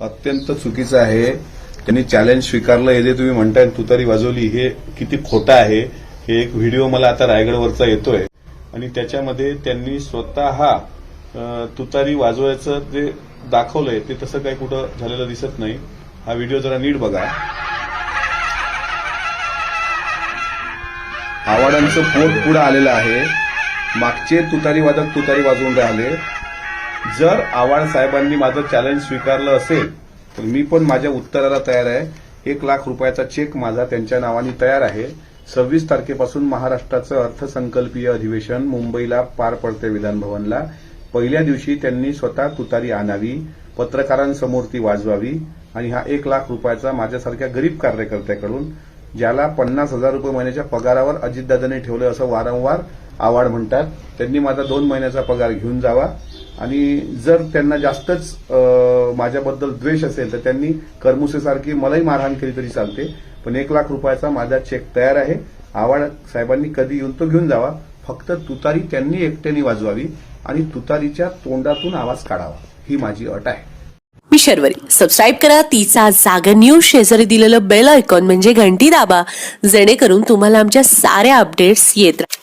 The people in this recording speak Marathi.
अत्यंत चुकीचं आहे. त्यांनी चॅलेंज स्वीकारलं हे जे तुम्ही म्हणताय तुतारी वाजवली हे किती खोटं आहे हे एक व्हिडिओ मला आता रायगडवरचा येतोय. आणि त्याच्यामध्ये त्यांनी स्वतः तुतारी वाजवायचं जे दाखवलंय ते तसं काही कुठं झालेलं दिसत नाही. हा व्हिडिओ जरा नीट बघा. आवाडांचं पोट पुढं आलेलं आहे. मागचे तुतारी वादक तुतारी वाजवून राहिले. जर आव्हाड साहेबांनी माझं चॅलेंज स्वीकारलं असेल तर मी पण माझ्या उत्तराला तयार आहे. एक लाख रुपयाचा चेक माझा त्यांच्या नावाने तयार आहे. सव्वीस तारखेपासून महाराष्ट्राचं अर्थसंकल्पीय अधिवेशन मुंबईला पार पडते विधानभवनला. पहिल्या दिवशी त्यांनी स्वतः तुतारी आणावी पत्रकारांसमोर ती वाजवावी आणि हा एक लाख रुपयाचा माझ्यासारख्या गरीब कार्यकर्त्याकडून ज्याला पन्नास हजार रुपये महिन्याच्या पगारावर अजितदादांनी ठेवलं असं वारंवार आवाड म्हणतात त्यांनी माझा दोन महिन्याचा पगार घेऊन जावा. आणि जर त्यांना जास्तच माझ्याबद्दल द्वेष असेल तर त्यांनी करमुसेसारखी मलाही मारहाण केली तरी चालते. पण एक लाख रुपयाचा माझा चेक तयार आहे. आवाड साहेबांनी कधी येऊन तो घेऊन जावा. फक्त तुतारी त्यांनी एकट्याने वाजवावी आणि तुतारीच्या तोंडातून आवाज काढावा. ही माझी अट आहे. मी शर्वरी. सबस्क्राईब करा. तिचा जागा न्यूज शेजारी दिलेलं बेल आयकॉन म्हणजे घंटी दाबा. जेणेकरून तुम्हाला आमच्या साऱ्या अपडेट्स येत राहतील